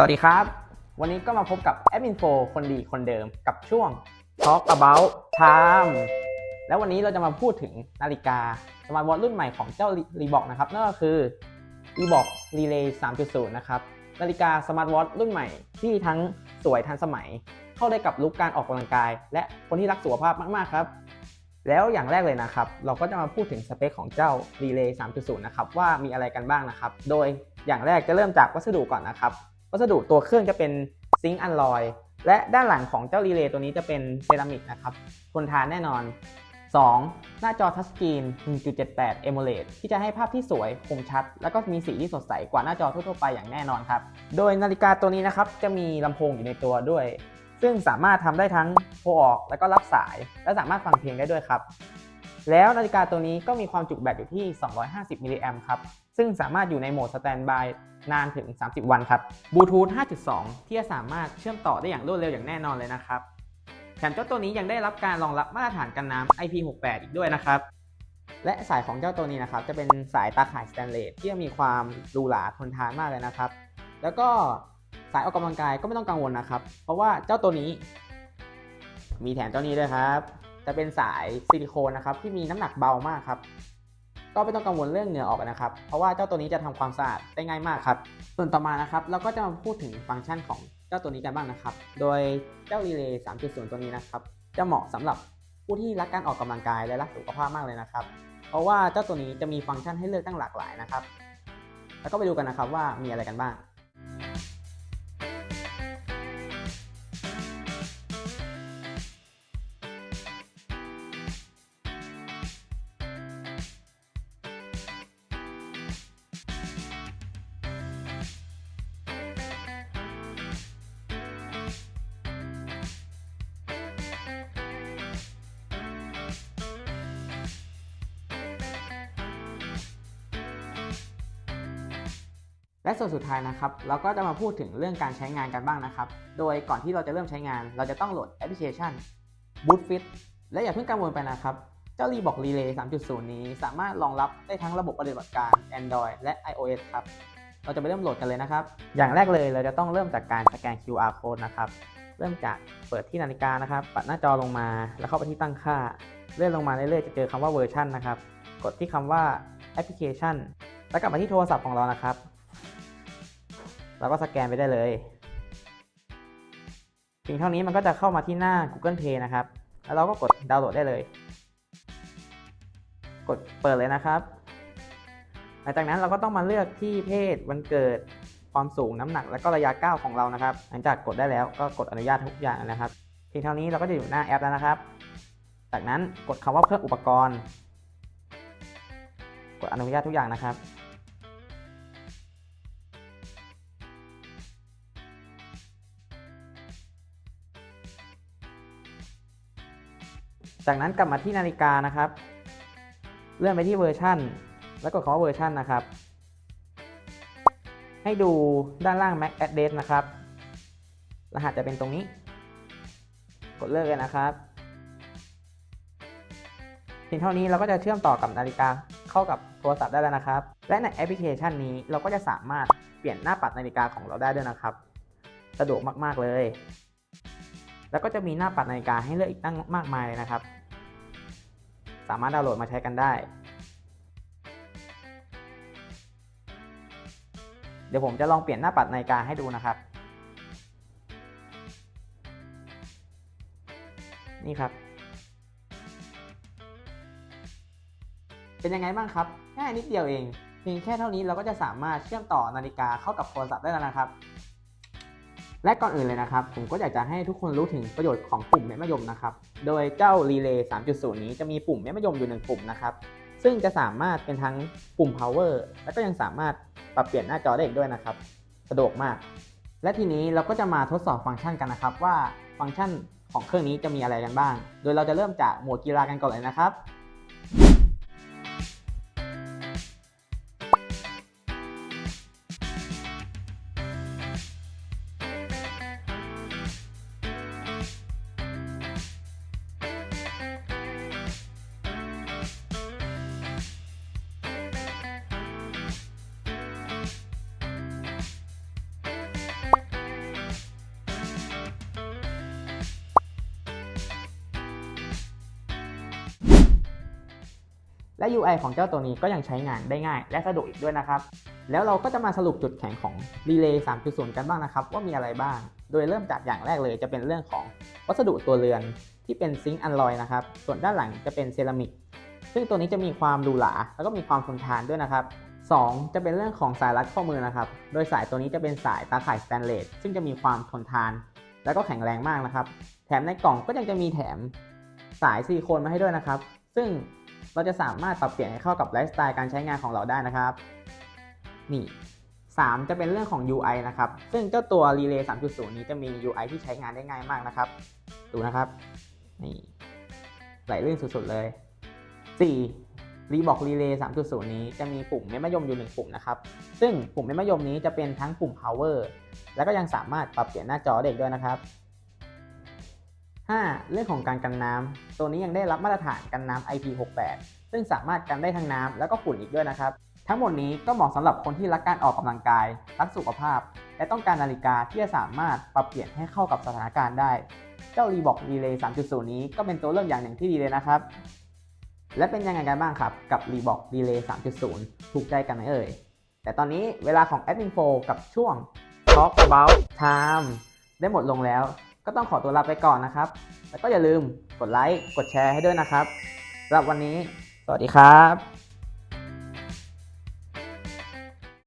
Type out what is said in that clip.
สวัสดีครับ วันนี้ก็มาพบกับแอดมินโฟคนดีคนเดิมกับช่วง Talk about time แล้ววันนี้เราจะมาพูดถึงนาฬิกาสมาร์ทวอทรุ่นใหม่ของเจ้ารีบอกนะครับนั่นก็คือ r e b o k Relay 3.0 นะครับนาฬิกาสมาร์ทวอทรุ่นใหม่ที่ทั้งสวยทันสมัย เข้าได้กับลุคการออกกำลังกาย และคนที่รักสุขภาพมากๆครับ แล้วอย่างแรกเลยนะครับ เราก็จะมาพูดถึงสเปคของเจ้า Relay 3.0 นะครับว่ามีอะไรกันบ้างนะครับ โดยอย่างแรกจะเริ่มจากวัสดุก่อนนะครับ วัสดุตัวเครื่องจะเป็นซิงค์อัลลอยและด้านหลังของเจ้ารีเลย์ตัวนี้จะเป็นเซรามิกนะครับทนทานแน่นอน 2. หน้าจอทัชสกรีน 1.78 AMOLED ที่จะให้ภาพที่สวยคมชัด แล้วก็มีสีที่สดใสกว่าหน้าจอทั่วๆไปอย่างแน่นอนครับ โดยนาฬิกาตัวนี้นะครับจะมีลำโพงอยู่ในตัวด้วย ซึ่งสามารถทำได้ทั้งโทรออก แล้วก็รับสาย และสามารถฟังเพลงได้ด้วยครับ แล้วนาฬิกาตัวนี้ก็มีความจุแบตอยู่ที่ 250 มิลลิแอมป์ครับ ซึ่งสามารถอยู่ในโหมดสแตนบายนานถึง 30 วันครับบลูทูธ 5.2 ที่จะสามารถเชื่อมต่อได้อย่างรวดเร็วอย่างแน่นอนเลยนะครับ แถมเจ้าตัวนี้ยังได้รับการรองรับมาตรฐานกันน้ำ IP68 อีกด้วยนะครับ และสายของเจ้าตัวนี้นะครับ จะเป็นสายตาข่ายสแตนเลสที่มีความหรูหราทนทานมากเลยนะครับ แล้วก็สายออกกำลังกายก็ไม่ต้องกังวลนะครับ เพราะว่าเจ้าตัวนี้ มีแถมเจ้านี้ด้วยครับ จะเป็นสายซิลิโคนนะครับที่มีน้ำหนักเบามากครับก็ไม่ต้องกังวลเรื่องเหงื่อออกนะครับ เพราะว่าเจ้าตัวนี้จะทำความสะอาดได้ง่ายมากครับ ส่วนต่อมานะครับเราก็จะมาพูดถึงฟังก์ชันของเจ้าตัวนี้กันบ้างนะครับ โดยเจ้า Relay 3.0 ตัวนี้นะครับ จะเหมาะสำหรับผู้ที่รักการออกกำลังกายและรักสุขภาพมากเลยนะครับ เพราะว่าเจ้าตัวนี้จะมีฟังก์ชันให้เลือกตั้งหลากหลายนะครับ แล้วก็ไปดูกันนะครับว่ามีอะไรกันบ้าง และส่วนสุดท้ายนะครับ เราก็จะมาพูดถึงเรื่องการใช้งานกันบ้างนะครับ โดยก่อนที่เราจะเริ่มใช้งาน เราจะต้องโหลดแอปพลิเคชัน Bootfit และอย่าเพิ่งกังวลไปนะครับ เจ้า Reebok Relay 3.0 นี้ สามารถรองรับได้ทั้งระบบปฏิบัติการ Android และ iOS ครับ เราจะไปเริ่มโหลดกันเลยนะครับ อย่างแรกเลยเราจะต้องเริ่มจากการสแกน QR code นะครับ เริ่มจากเปิดที่นาฬิกานะครับ ปัดหน้าจอลงมา แล้วเข้าไปที่ตั้งค่า เลื่อนลงมาเรื่อยๆ จะเจอคำว่าเวอร์ชันนะครับ กดที่คำว่าแอปพลิเคชัน แล้วกลับมาที่โทรศัพท์ของเรานะครับ เราก็สแกนไปได้เลยเพียงเท่านี้มันก็จะเข้ามาที่หน้า Google Play นะครับ แล้วเราก็กดดาวน์โหลดได้เลย กดเปิดเลยนะครับ หลังจากนั้นเราก็ต้องมาเลือกที่เพศวันเกิดความสูงน้ำหนักและก็ระยะก้าวของเรานะครับ หลังจากกดได้แล้วก็กดอนุญาตทุกอย่างนะครับเพียงเท่านี้เราก็จะอยู่หน้าแอปแล้วนะครับ จากนั้นกดคำว่าเพิ่มอุปกรณ์ กดอนุญาตทุกอย่างนะครับ จากนั้นกลับมาที่นาฬิกานะครับ เลื่อนไปที่เวอร์ชันแล้วกดคำว่าเวอร์ชันนะครับ ให้ดูด้านล่าง MAC address นะครับ รหัสจะเป็นตรงนี้ กดเลิกเลยนะครับเพียงเท่านี้เราก็จะเชื่อมต่อกับนาฬิกาเข้ากับโทรศัพท์ได้แล้วนะครับ และในแอปพลิเคชันนี้เราก็จะสามารถเปลี่ยนหน้าปัดนาฬิกาของเราได้ด้วยนะครับ สะดวกมาก ๆ เลย แล้วก็จะมีหน้าปัดนาฬิกาให้เลือกอีกตั้งมากมายเลยนะครับ สามารถดาวน์โหลดมาใช้กันได้ เดี๋ยวผมจะลองเปลี่ยนหน้าปัดนาฬิกาให้ดูนะครับ นี่ครับ เป็นยังไงบ้างครับ ง่ายนิดเดียวเอง เพียงแค่เท่านี้เราก็จะสามารถเชื่อมต่อนาฬิกาเข้ากับโทรศัพท์ได้แล้วนะครับ และก่อนอื่นเลยนะครับ ผมก็อยากจะให้ทุกคนรู้ถึงประโยชน์ของปุ่มเม็ดมะยมนะครับ โดยเจ้า Relay 3.0 นี้จะมีปุ่มเม็ดมะยมอยู่หนึ่งปุ่มนะครับ ซึ่งจะสามารถเป็นทั้งปุ่ม power แล้วก็ยังสามารถปรับเปลี่ยนหน้าจอได้อีกด้วยนะครับ สะดวกมาก และทีนี้เราก็จะมาทดสอบฟังก์ชันกันนะครับ ว่าฟังก์ชันของเครื่องนี้จะมีอะไรกันบ้าง โดยเราจะเริ่มจากหมวดกีฬากันก่อนเลยนะครับ และ UI ของเจ้าตัวนี้ก็ยังใช้งานได้ง่าย และสะดวกอีกด้วยนะครับ แล้วเราก็จะมาสรุปจุดแข็งของ Relay 3.0 กันบ้างนะครับ ว่ามีอะไรบ้าง โดยเริ่มจากอย่างแรกเลยจะเป็นเรื่องของวัสดุตัวเรือนที่เป็นซิงค์อัลลอยนะครับ ส่วนด้านหลังจะเป็นเซรามิก ซึ่งตัวนี้จะมีความหรูหราแล้วก็มีความทนทานด้วยนะครับ 2 จะเป็นเรื่องของสายรัดข้อมือนะครับ โดยสายตัวนี้จะเป็นสายตาข่ายสแตนเลส ซึ่งจะมีความทนทาน แล้วก็แข็งแรงมากนะครับ แถมในกล่องก็ยังจะมีแถมสายซิลิโคนมาให้ด้วยนะครับ ซึ่ง เราจะสามารถปรับเปลี่ยนให้เข้ากับไลฟ์สไตล์การใช้งานของเราได้นะครับ นี่ 3 จะเป็นเรื่องของ UI นะครับ ซึ่งเจ้าตัว Relay 3.0 นี้จะมี UI ที่ใช้งานได้ง่ายมากนะครับ ดูนะครับ นี่ไหลลื่นสุดๆเลย 4. รีบอกรีเลย์3.0 นี้จะมีปุ่มเม็ดมะยมอยู่ 1 ปุ่มนะครับ ซึ่งปุ่มเม็ดมะยมนี้จะเป็นทั้งปุ่ม power แล้วก็ยังสามารถปรับเปลี่ยนหน้าจอได้อีกด้วยนะครับ 5. เรื่องของการกันน้ำ ตัวนี้ยังได้รับมาตรฐานกันน้ำ IP68 ซึ่งสามารถกันได้ทั้งน้ำแล้วก็ฝุ่นอีกด้วยนะครับ ทั้งหมดนี้ก็เหมาะสำหรับคนที่รักการออกกำลังกาย รักสุขภาพ และต้องการนาฬิกาที่จะสามารถปรับเปลี่ยนให้เข้ากับสถานการณ์ได้ เจ้า Reebok Relay 3.0 นี้ก็เป็นตัวเลือกอย่างหนึ่งที่ดีเลยนะครับ และเป็นยังไงกันบ้างครับ กับ Reebok Relay 3.0 ถูกใจกันไหมเอ่ย แต่ตอนนี้เวลาของ Admin 4กับช่วง Talk About Time ได้หมดลงแล้ว ก็ต้องขอตัวลาไปก่อนนะครับ แล้วก็อย่าลืมกดไลค์ กดแชร์ให้ด้วยนะครับสำหรับวันนี้ สวัสดีครับ